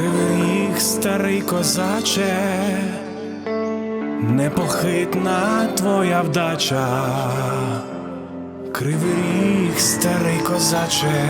Кривив їх старий козаче, непохитна твоя вдача, Кривий ріг, старий козаче.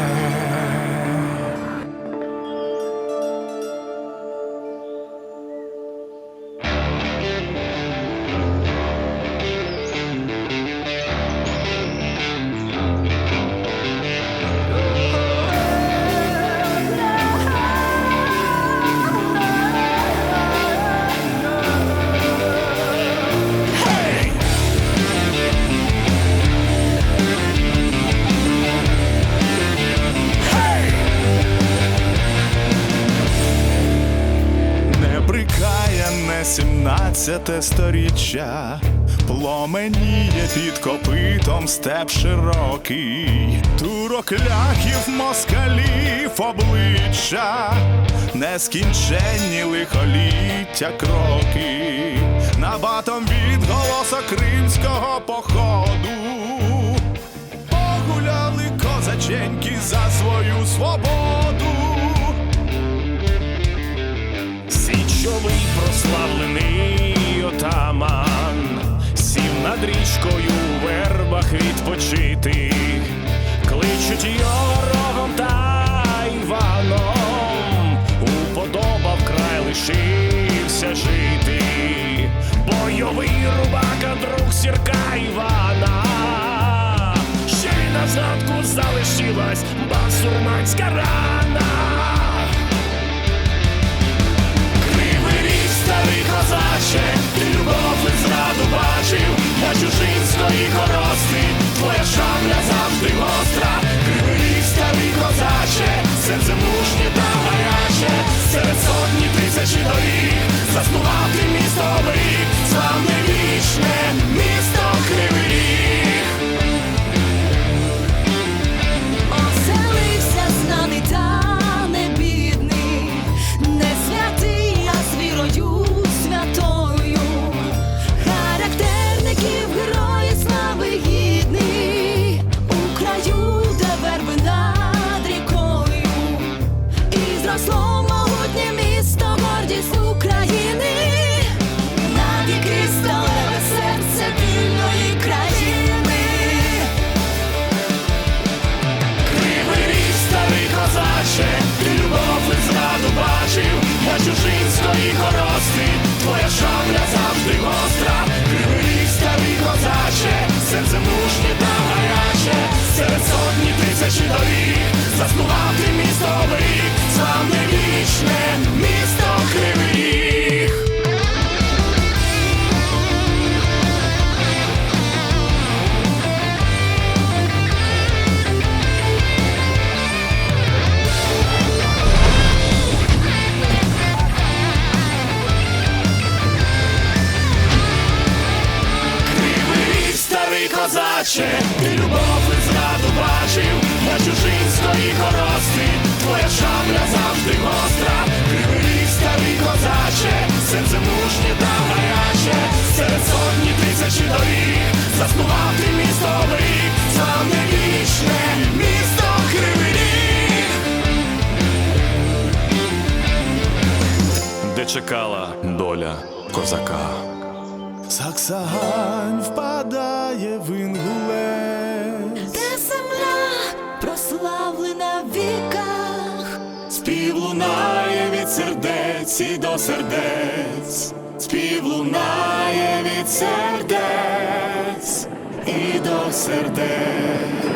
Сімнадцяте сторіччя, пломеніє під копитом степ широкий, турокляхів москалів обличчя, нескінченні лихоліття кроки, набатом від голоса кримського походу. Річкою у вербах відпочити, кличуть його рогом та Іваном, уподобав край лишився жити, бойовий рубака, друг сірка Івана, ще й на згадку залишилась басурманська рана. stoji ko rosni Tvoja za шабля завжди гостра. Кривий старий козаче, серце мужнє та гаряче, серед сотні тисячі доріг, заснував ти місто оберіг, славне вічне козаче, ти любов і зраду бачив, на чужинської корости, твоя шабля завжди гостра. Кривий старий козаче, серце мужнє та гаряче, серед сотні тисячі доріг, заснував ти місто оберіг, славне вічне місто Кривий. Де чекала доля козака. Саксагань впадає в інгулець. Де земля прославлена в віках, Спів лунає від сердець і до сердець, спів лунає від сердець і до сердець.